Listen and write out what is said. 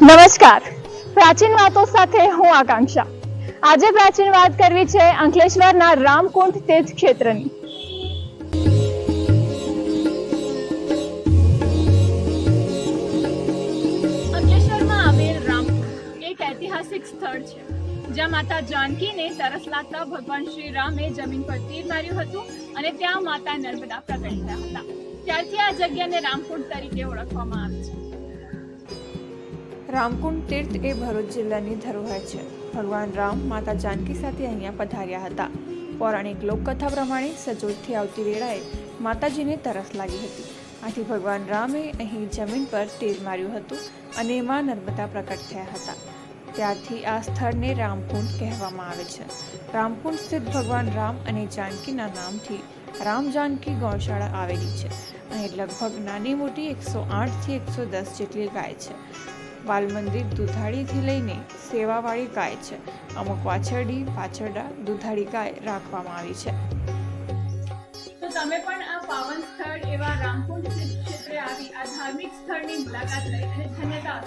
નમસ્કાર. પ્રાચીન વાતો સાથે હું આકાંક્ષા. આજે પ્રાચીન વાત કરવી છે અંકલેશ્વરના રામકુંડ તીર્થ ક્ષેત્રની. અંકલેશ્વરમાં આવેલ રામકુંડ એક ઐતિહાસિક સ્થળ છે, જ્યાં માતા જાનકીને તરસ લાગતા ભગવાન શ્રી રામે જમીન પર તીર માર્યું હતું અને ત્યાં માતા નર્મદા પ્રગટ થયા હતા. ત્યારથી આ જગ્યાને રામકુંડ તરીકે ઓળખવામાં આવે છે. રામકુંડ તીર્થ એ ભરૂચ જિલ્લાની ધરોહર છે. ભગવાન રામ માતા જાનકી સાથે અહીંયા પધાર્યા હતા. પૌરાણિક લોકકથા પ્રમાણે સજોદથી આવતી વેળાએ માતાજીને તરસ લાગી હતી. આથી ભગવાન રામે અહીં જમીન પર તીર માર્યું હતું અને એમાં નર્મદા પ્રકટ થયા હતા. ત્યારથી આ સ્થળને રામકુંડ કહેવામાં આવે છે. રામકુંડ સ્થિત ભગવાન રામ અને જાનકીના નામથી રામ જાનકી ગૌશાળા આવેલી છે. અહીં લગભગ નાની મોટી એકસો આઠથી એકસો દસ જેટલી ગાય છે. બાલ મંદિર દુધાળીથી લઈને સેવાવાળી ગાય છે અમુક વાછરડી પાછરડા દુધાળી ગાય રાખવામાં આવી છે તો તમે પણ આ પાવન સ્થળ એવા રામકુંડ ક્ષેત્રે આવી આ ધાર્મિક સ્થળની મુલાકાત લઈ અને ધન્યતા.